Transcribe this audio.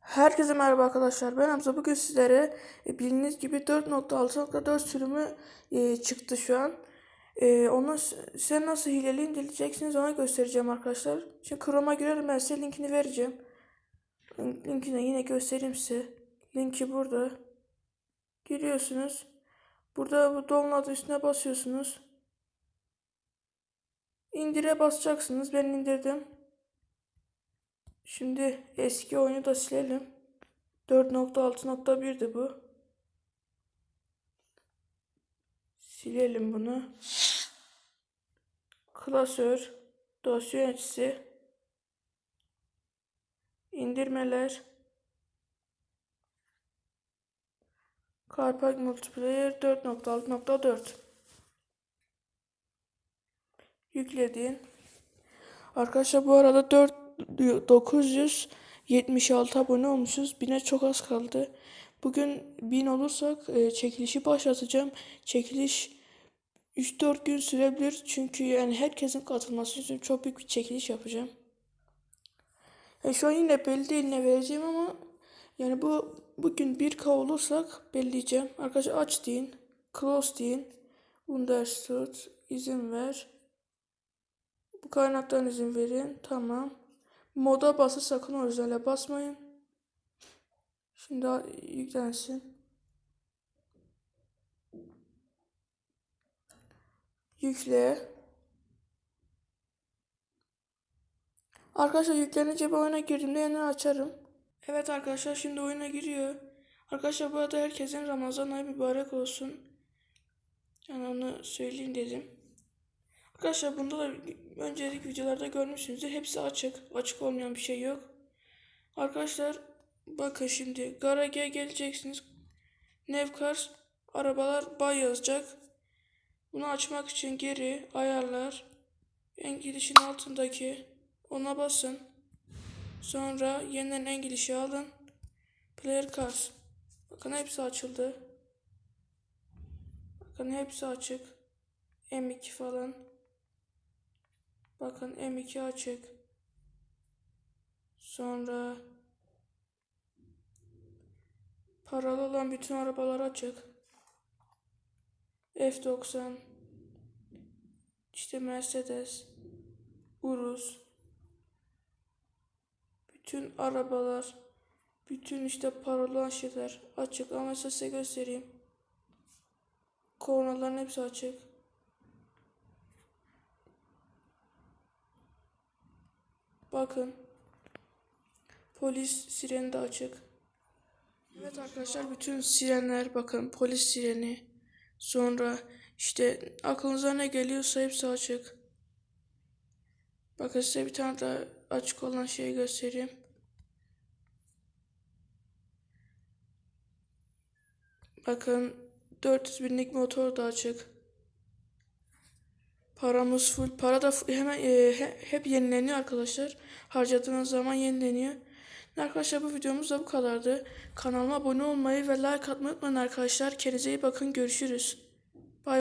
Herkese merhaba arkadaşlar. Ben Hamza. Bugün sizlere bildiğiniz gibi 4.6.4 sürümü e, çıktı şu an. E, onu size nasıl hileli indireceksiniz ona göstereceğim arkadaşlar. Şimdi Chrome'a girelim ben size linkini vereceğim. Link- Linkini yine göstereyim size. Linki burada. Giriyorsunuz. Burada bu download üstüne basıyorsunuz. İndire basacaksınız. Ben indirdim. Şimdi eski oyunu da silelim. 4.6.1'di bu. Silelim bunu. Klasör, dosya yöneticisi, indirmeler, Carpack Multiplayer 4.6.4 Yükledin. Arkadaşlar bu arada 4 976 abone olmuşuz. 1000'e çok az kaldı. Bugün 1000 olursak e, çekilişi başlatacağım. Çekiliş 3-4 gün sürebilir. Çünkü yani herkesin katılması için çok büyük bir çekiliş yapacağım. E, şu an yine belli değil ne vereceğim ama yani bu bugün 1K olursak belleyeceğim. Arkadaşlar aç deyin. Close deyin. Understood. izin ver. Bu kaynaktan izin verin. Tamam. Moda bası sakın orijinale basmayın. Şimdi a- yüklensin. Yükle. Arkadaşlar yüklenince ben oyuna girdiğimde yeniden açarım. Evet arkadaşlar şimdi oyuna giriyor. Arkadaşlar bu arada herkesin Ramazan ayı mübarek olsun. Yani onu söyleyeyim dedim. Arkadaşlar bunda da öncelik videolarda görmüşsünüzdür. Hepsi açık. Açık olmayan bir şey yok. Arkadaşlar bakın şimdi garage'e geleceksiniz. Nevkar arabalar bay yazacak. Bunu açmak için geri ayarlar. En girişin altındaki ona basın. Sonra yeniden en girişi alın. Player cars. Bakın hepsi açıldı. Bakın hepsi açık. M2 falan. Bakın M2 açık. Sonra paralı olan bütün arabalar açık. F90 işte Mercedes Urus bütün arabalar bütün işte paralı olan şeyler açık ama size göstereyim. Kornaların hepsi açık. Bakın. Polis sireni de açık. Evet arkadaşlar bütün sirenler bakın polis sireni. Sonra işte aklınıza ne geliyorsa hepsi açık. Bakın size bir tane daha açık olan şeyi göstereyim. Bakın 400 binlik motor da açık. Paramız full. Para da hemen e, he- hep yenileniyor arkadaşlar. Harcadığınız zaman yenileniyor. Arkadaşlar bu videomuz da bu kadardı. Kanalıma abone olmayı ve like atmayı unutmayın arkadaşlar. Kendinize iyi bakın. Görüşürüz.